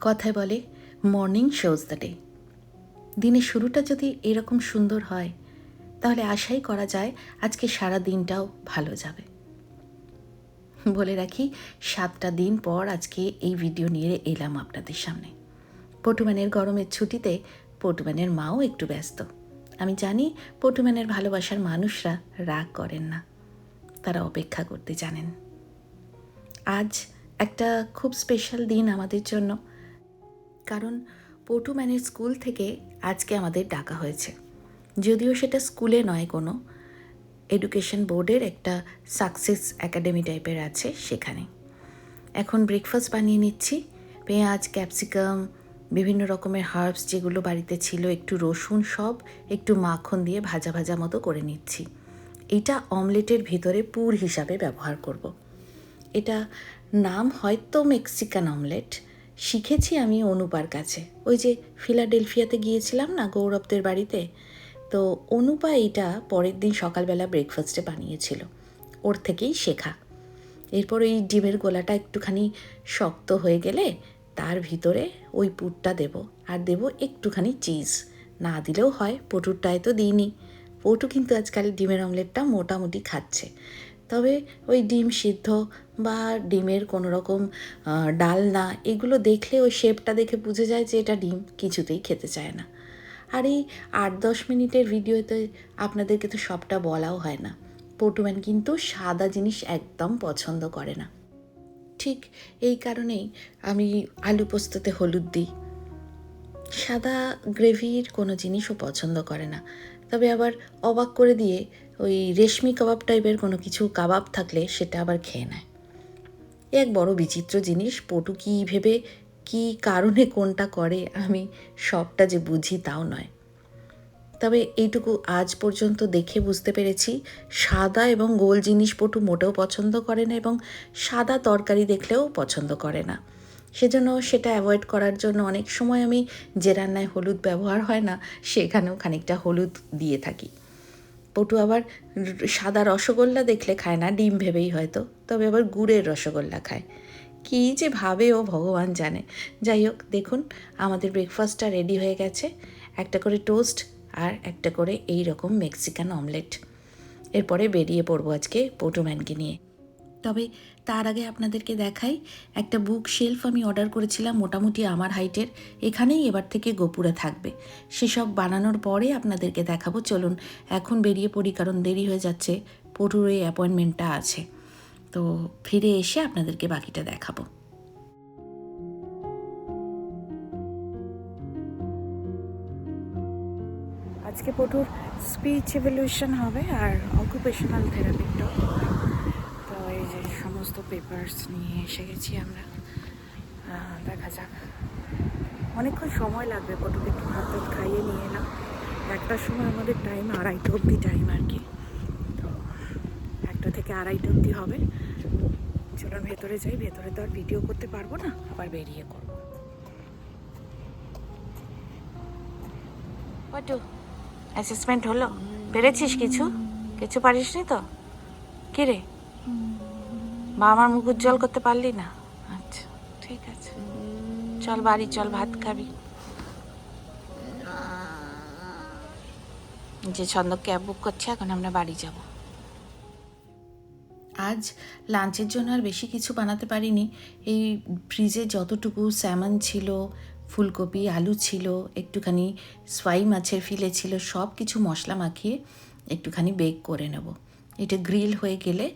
কথায় বলে morning shows the day দিনের শুরুটা যদি এরকম সুন্দর হয়, তাহলে আশাই করা যায় আজকে সারা দিনটাও ভালো যাবে। বলে রাখি, সাতটা দিন পর আজকে এই ভিডিও নিয়ে এলাম আপনাদের সামনে। পটুম্যানের গরমের ছুটিতে পটুম্যানের মাও একটু ব্যস্ত। আমি জানি পটুম্যানের ভালোবাসার মানুষরা রাগ করেন না। তারা অপেক্ষা করতে জানেন। আজ একটা খুব স্পেশাল দিন আমাদের জন্য। কারণ পটুম্যানের স্কুল থেকে আজকে আমাদের ডাকা হয়েছে। যদিও সেটা স্কুলে নয় কোনো, এডুকেশন বোর্ডের একটা সাকসেস একাডেমি টাইপের আছে সেখানে। এখন ব্রেকফাস্ট বানিয়ে নিচ্ছি, পেঁয়াজ, ক্যাপসিকাম, বিভিন্ন রকমের হার্বস যেগুলো বাড়িতে ছিল, একটু রসুন সব, একটু মাখন দিয়ে ভাজা ভাজা মতো করে নিচ্ছি। এটা অমলেটের ভিতরে পুর হিসাবে ব্যবহার করব। এটা নাম হয়তো মেক্সিকান অমলেট শিখেছি আমি অনুপার কাছে। ওই যে ফিলাডেলফিয়াতে গিয়েছিলাম না গৌরবদের বাড়িতে? তো অনুপা এইটা পরের দিন সকালবেলা ব্রেকফাস্টে বানিয়েছিল। ওর থেকেই শেখা। এরপর ওই ডিমের গোলাটা একটুখানি শক্ত হয়ে গেলে তার ভিতরে ওই পুরটা দেব। আর দেব একটুখানি চিজ না দিলেও হয়, পটুরটায় তো দিইনি। পটু কিন্তু আজকাল ডিমের অমলেটটা মোটামুটি খাচ্ছে। তবে ওই ডিম সিদ্ধ বা ডিমের কোনো রকম ডালনা, এগুলো দেখলে ওই শেপটা দেখে বুঝে যায় যে এটা ডিম, কিছুতেই খেতে চায় না। আর এই আট দশ মিনিটের ভিডিওতে আপনাদেরকে তো সবটা বলাও হয় না। পটুম্যান কিন্তু সাদা জিনিস একদম পছন্দ করে না। ঠিক এই কারণেই আমি আলু পোস্ততে হলুদ দিই। সাদা গ্রেভির কোনো জিনিসও পছন্দ করে না। তবে আবার অবাক করে দিয়ে ওই রেশমি কাবাব টাইপের কোনো কিছু কাবাব থাকলে সেটা আবার খেয়ে নেয়। এক বড় বিচিত্র জিনিস, পটু কী ভেবে, কী কারণে কোনটা করে, আমি সবটা যে বুঝি তাও নয়। তবে এইটুকু আজ পর্যন্ত দেখে বুঝতে পেরেছি, সাদা এবং গোল জিনিস পটু মোটেও পছন্দ করে না এবং সাদা তরকারি দেখলেও পছন্দ করে না। সেজন্য সেটা অ্যাভয়েড করার জন্য অনেক সময় আমি যে রান্নায় হলুদ ব্যবহার হয় না, সেখানেও খানিকটা হলুদ দিয়ে থাকি। পটু আবার সাদা রসগোল্লা দেখলে খায় না, ডিম ভেবেই হয়তো। তবে আবার গুড়ের রসগোল্লা খায়। কী যে ভাবে ও ভগবান জানে। যাই হোক, দেখুন, আমাদের ব্রেকফাস্টটা রেডি হয়ে গেছে। একটা করে টোস্ট আর একটা করে এই রকম মেক্সিকান অমলেট এরপরে বেরিয়ে পড়ব আজকে পটুম্যানকে নিয়ে। তবে তার আগে আপনাদেরকে দেখাই, একটা বুক শেলফ আমি অর্ডার করেছিলাম মোটামুটি আমার হাইটের এখানেই এবার থেকে গোপুরে থাকবে। সেসব বানানোর পরে আপনাদেরকে দেখাবো, চলুন এখন বেরিয়ে পড়ি কারণ দেরি হয়ে যাচ্ছে, পটুর এই অ্যাপয়েন্টমেন্টটা আছে। তো ফিরে এসে আপনাদেরকে বাকিটা দেখাবো। আজকে পটুর স্পিচ এভলিউশন হবে আর অকুপেশনাল যে সমস্ত পেপার্স নিয়ে এসে গেছি আমরা। দেখা যাক। অনেকক্ষণ সময় লাগবে পটুকে একটু ভাত টাত খাইয়ে নিয়ে এলাম। একটার সময় আমাদের টাইম আড়াইটা অবধি টাইম আর কি। তো একটা থেকে আড়াইটা অবধি হবে। চলুন ভেতরে যাই। ভেতরে তো আর ভিডিও করতে পারব না, আবার বেরিয়ে করব পটু অ্যাসেসমেন্ট হলো? পেরেছিস কিছু? কিছু পারিসনি তো? কি রে? বা আমার মুখ উজ্জ্বল করতে পারলি না? আচ্ছা ঠিক আছে। চল বাড়ি, চল ভাত খাবি। যে ছন্দ ক্যাব বুক করছে, এখন আমরা বাড়ি যাব। আজ লাঞ্চের জন্য আর বেশি কিছু বানাতে পারিনি। এই ফ্রিজে যতটুকু স্যামন ছিল, ফুলকপি, আলু ছিল, একটুখানি সোয়াই মাছের ফিলে ছিল সব কিছু মশলা মাখিয়ে একটুখানি বেক করে নেব। এটা গ্রিল হয়ে গেলে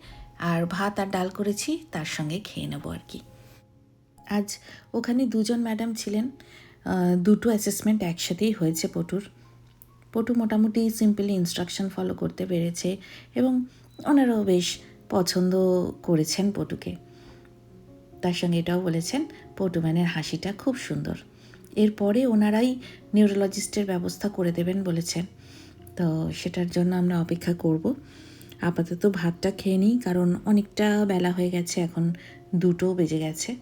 আর ভাত আর ডাল করেছি, তার সঙ্গে খেয়ে নেব আর কি। আজ ওখানে দুজন ম্যাডাম ছিলেন দুটো অ্যাসেসমেন্ট একসাথেই হয়েছে পটুর। পটু মোটামুটি সিম্পলি ইনস্ট্রাকশন ফলো করতে পেরেছে এবং ওনারাও বেশ পছন্দ করেছেন পটুকে। তার সঙ্গে এটাও বলেছেন পটুম্যানের হাসিটা খুব সুন্দর। এরপরে ওনারাই নিউরোলজিস্টের ব্যবস্থা করে দেবেন বলেছেন। তো সেটার জন্য আমরা অপেক্ষা করব। আপাতত ভাতটা খেয়ে নিই, কারণ অনেকটা বেলা হয়ে গেছে, এখন দুটো বেজে গেছে।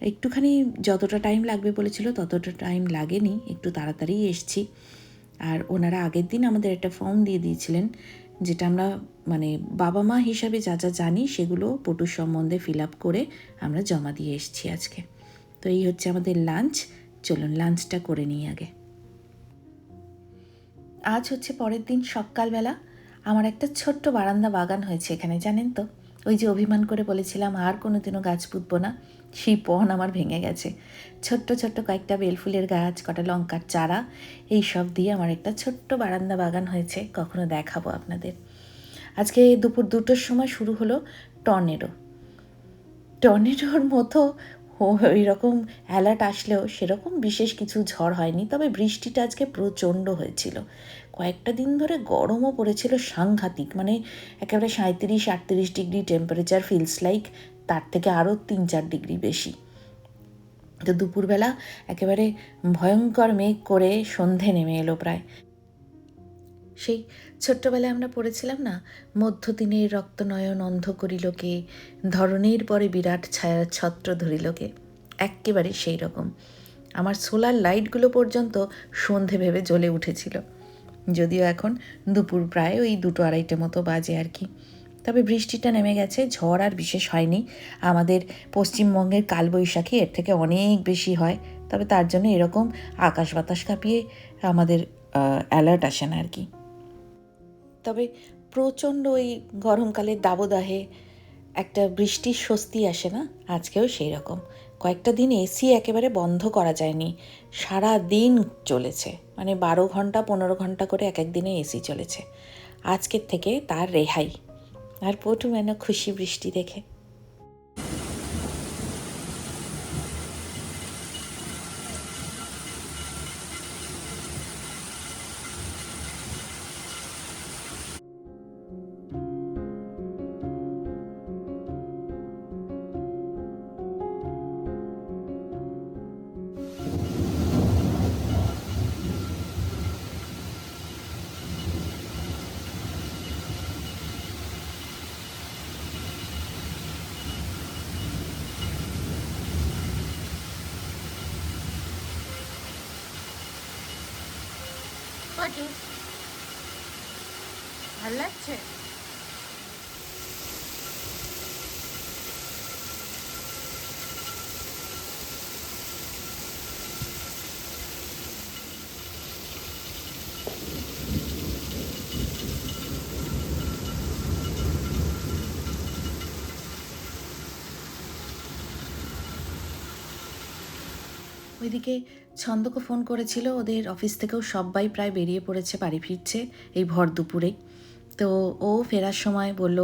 একটুখানি যতটা টাইম লাগবে বলেছিল, ততটা টাইম লাগেনি, একটু তাড়াতাড়ি এসছি। আর ওনারা আগের দিন আমাদের একটা ফর্ম দিয়ে দিয়েছিলেন, যেটা আমরা মানে বাবা মা হিসাবে যা যা জানি, সেগুলো পটুর সম্বন্ধে ফিল আপ করে আমরা জমা দিয়ে এসেছি আজকে। তো এই হচ্ছে আমাদের লাঞ্চ চলুন লাঞ্চটা করে নিই আগে। আজ হচ্ছে পরের দিন সকালবেলা। আমার একটা ছোট্ট বারান্দা বাগান হয়েছে এখানে, জানেন তো? ওই যে অভিমান করে বলেছিলাম, আর কোনো দিনও গাছ পুঁতবো না। সেই পণ আমার ভেঙে গেছে। ছোট্ট ছোট্ট কয়েকটা বেলফুলের গাছ, কটা লঙ্কার চারা এই সব দিয়ে আমার একটা ছোট্ট বারান্দা বাগান হয়েছে, কখনো দেখাবো আপনাদের। আজকে দুপুর দুটোর সময় শুরু হলো টর্নেডো। টর্নেডোর মতো ওই রকম অ্যালার্ট আসলেও সেরকম বিশেষ কিছু ঝড় হয়নি, তবে বৃষ্টিটা আজকে প্রচণ্ড হয়েছিল। কয়েকটা দিন ধরে গরমও পড়েছিল সাংঘাতিক মানে একেবারে সাঁত্রিশ আটত্রিশ ডিগ্রি টেম্পারেচার ফিলস লাইক তার থেকে আরও তিন চার ডিগ্রি বেশি। তো দুপুরবেলা একেবারে ভয়ঙ্কর মেঘ করে সন্ধে নেমে এলো প্রায়। সেই ছোট্টবেলায় আমরা পড়েছিলাম না মধ্যদিনের রক্তনয়ন অন্ধ করিলকে ধরনের পরে বিরাট ছায়া ছত্র ধরিলকে এক্কেবারে সেই রকম। আমার সোলার লাইটগুলো পর্যন্ত সন্ধে ভেবে জ্বলে উঠেছিল। যদিও এখন দুপুর প্রায় ওই দুটো আড়াইটে মতো বাজে আর কি। তবে বৃষ্টিটা নেমে গেছে, ঝড় আর বিশেষ হয়নি। আমাদের পশ্চিমবঙ্গের কালবৈশাখী এর থেকে অনেক বেশি হয়, তবে তার জন্য এরকম আকাশ বাতাস কাঁপিয়ে আমাদের অ্যালার্ট আসে না আর কি। তবে প্রচণ্ড ওই গরমকালের দাবদাহে একটা বৃষ্টির স্বস্তি আসে না? আজকেও সেই রকম। কয়েকটা দিন এসি একেবারে বন্ধ করা যায়নি। সারা দিন চলেছে। মানে বারো ঘণ্টা, পনেরো ঘণ্টা করে এক এক দিনে এসি চলেছে। আজকের থেকে তার রেহাই। আর পটু মেন খুশি বৃষ্টি দেখে। পটু ভালো লাগছে? ওইদিকে ছন্দকে ফোন করেছিল, ওদের অফিস থেকেও সবাই প্রায় বেরিয়ে পড়েছে, বাড়ি ফিরছে এই ভর দুপুরে। তো ও ফেরার সময় বলল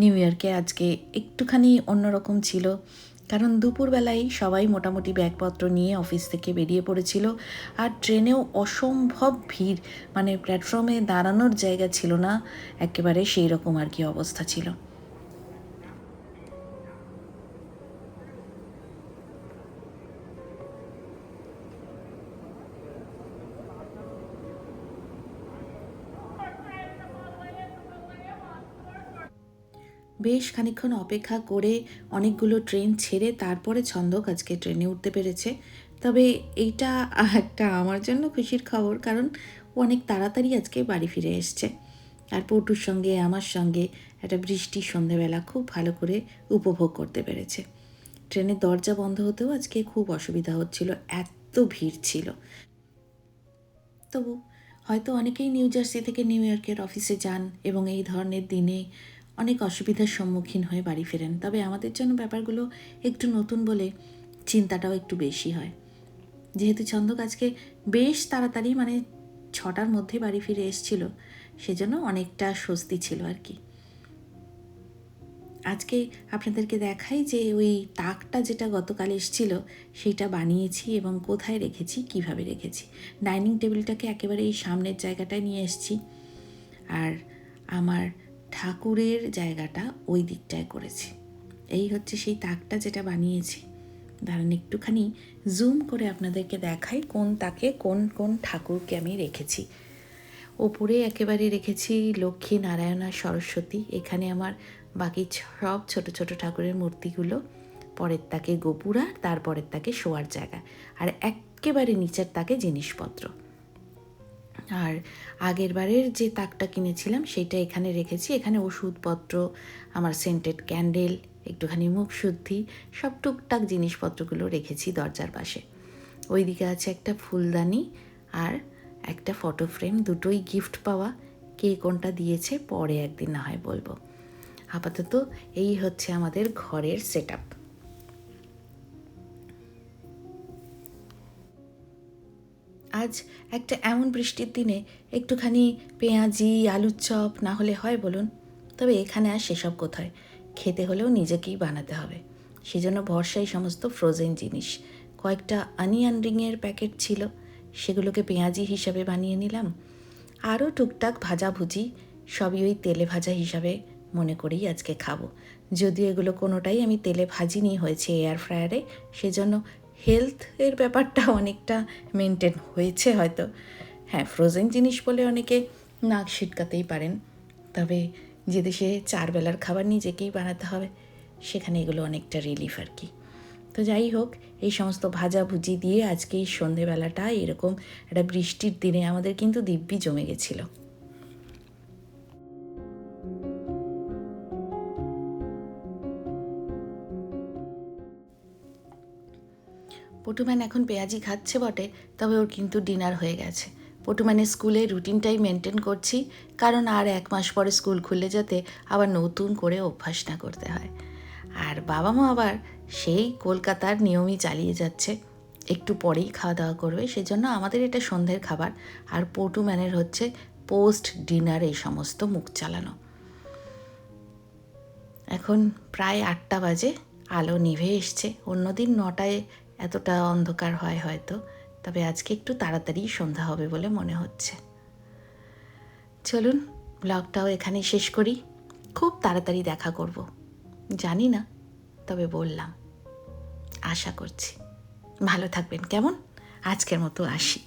নিউ ইয়ারকে আজকে একটুখানি অন্যরকম ছিল। কারণ দুপুরবেলায় সবাই মোটামুটি ব্যাগপত্র নিয়ে অফিস থেকে বেরিয়ে পড়েছিল, আর ট্রেনেও অসম্ভব ভিড় মানে প্ল্যাটফর্মে দাঁড়ানোর জায়গা ছিল না, একেবারে সেই রকম আর কি অবস্থা ছিল। বেশ খানিকক্ষণ অপেক্ষা করে অনেকগুলো ট্রেন ছেড়ে তারপরে ছন্দক আজকে ট্রেনে উঠতে পেরেছে। তবে এইটা একটা আমার জন্য খুশির খবর, কারণ ও অনেক তাড়াতাড়ি আজকে বাড়ি ফিরে এসছে। আর পটুর সঙ্গে, আমার সঙ্গে একটা বৃষ্টি সন্ধেবেলা খুব ভালো করে উপভোগ করতে পেরেছে। ট্রেনের দরজা বন্ধ হতেও আজকে খুব অসুবিধা হচ্ছিল, এত ভিড় ছিল। তবু হয়তো অনেকেই নিউ জার্সি থেকে নিউ ইয়র্কের অফিসে যান এবং এই ধরনের দিনে অনেক অসুবিধার সম্মুখীন হয়ে বাড়ি ফেরেন। তবে আমাদের জন্য ব্যাপারগুলো একটু নতুন বলে চিন্তাটাও একটু বেশি হয়। যেহেতু ছন্দক আজকে বেশ তাড়াতাড়ি মানে ছটার মধ্যে বাড়ি ফিরে এসছিল, সেজন্য অনেকটা স্বস্তি ছিল আর কি। আজকে আপনাদেরকে দেখাই যে ওই তাকটা যেটা গতকাল এসছিল, সেইটা বানিয়েছি এবং কোথায় রেখেছি, কীভাবে রেখেছি। ডাইনিং টেবিলটাকে একেবারে এই সামনের জায়গাটায় নিয়ে এসেছি। আর আমার ঠাকুরের জায়গাটা ওই দিকটায় করেছি। এই হচ্ছে সেই তাকটা যেটা বানিয়েছি। দাঁড়ান একটুখানি জুম করে আপনাদেরকে দেখাই কোন তাকে কোন কোন ঠাকুরকে আমি রেখেছি। ওপরে একেবারে রেখেছি লক্ষ্মী নারায়ণ আর সরস্বতী। এখানে আমার বাকি সব ছোট ছোট ঠাকুরের মূর্তিগুলো। পরের তাকে গোপুরা তারপরের তাকে শোয়ার জায়গা। আর একেবারে নিচের তাকে জিনিসপত্র। আর আগের বারের যে তাকটা কিনেছিলাম সেটা এখানে রেখেছি। এখানে ওষুধপত্র, আমার সেন্টেড ক্যান্ডেল একটুখানি মুখ শুদ্ধি, সব টুকটাক জিনিসপত্রগুলো রেখেছি দরজার পাশে। ওইদিকে আছে একটা ফুলদানি আর একটা ফটো ফ্রেম দুটোই গিফট পাওয়া। কে কোনটা দিয়েছে, পরে একদিন না হয় বলব। আপাতত এই হচ্ছে আমাদের ঘরের সেট আপ আজ একটা এমন বৃষ্টির দিনে একটুখানি পেঁয়াজি, আলুর চপ না হলে হয় বলুন? তবে এখানে আর সেসব কোথায়? খেতে হলেও নিজেকেই বানাতে হবে। সেজন্য ভরসাই সমস্ত ফ্রোজেন জিনিস। কয়েকটা অনিয়ন রিংয়ের প্যাকেট ছিল। সেগুলোকে পেঁয়াজি হিসাবে বানিয়ে নিলাম। আরও টুকটাক ভাজাভুজি সবই ওই তেলে ভাজা হিসাবে মনে করেই আজকে খাব। যদিও এগুলো কোনোটাই আমি তেলে ভাজিনি হয়েছে এয়ার ফ্রায়ারে সেজন্য হেলথের ব্যাপারটা অনেকটা মেনটেন হয়েছে হয়তো। হ্যাঁ ফ্রোজেন জিনিস বলে অনেকে নাক ছিটকাতেই পারেন। তবে যে দেশে চার বেলার খাবার নিজেকেই বানাতে হবে, সেখানে এগুলো অনেকটা রিলিফ আর কি। তো যাই হোক, এই সমস্ত ভাজাভুজি দিয়ে আজকে এই সন্ধেবেলাটা এরকম একটা বৃষ্টির দিনে আমাদের কিন্তু দিব্যি জমে গেছিল। পটুম্যান এখন পেঁয়াজি খাচ্ছে বটে, তবে ওর কিন্তু ডিনার হয়ে গেছে। পটুম্যানের স্কুলে রুটিনটাই মেনটেন করছি, কারণ আর এক মাস পরে স্কুল খুলে যেতে আবার নতুন করে অভ্যাস না করতে হয়। আর বাবা মা আবার সেই কলকাতার নিয়মই চালিয়ে যাচ্ছে। একটু পরেই খাওয়া দাওয়া করবে, সেজন্য আমাদের এটা সন্ধ্যের খাবার। আর পটুম্যানের হচ্ছে পোস্ট ডিনার এই সমস্ত মুখ চালানো। এখন প্রায় আটটা বাজে, আলো নিভে এসছে। অন্যদিন নটায় এতটা অন্ধকার হয় হয়তো, তবে আজকে একটু তাড়াতাড়ি সন্ধ্যা হবে বলে মনে হচ্ছে। চলুন, ব্লগটাও এখানে শেষ করি। খুব তাড়াতাড়ি দেখা করব। জানি না, তবে বললাম। আশা করছি। ভালো থাকবেন, কেমন? আজকের মতো আসি।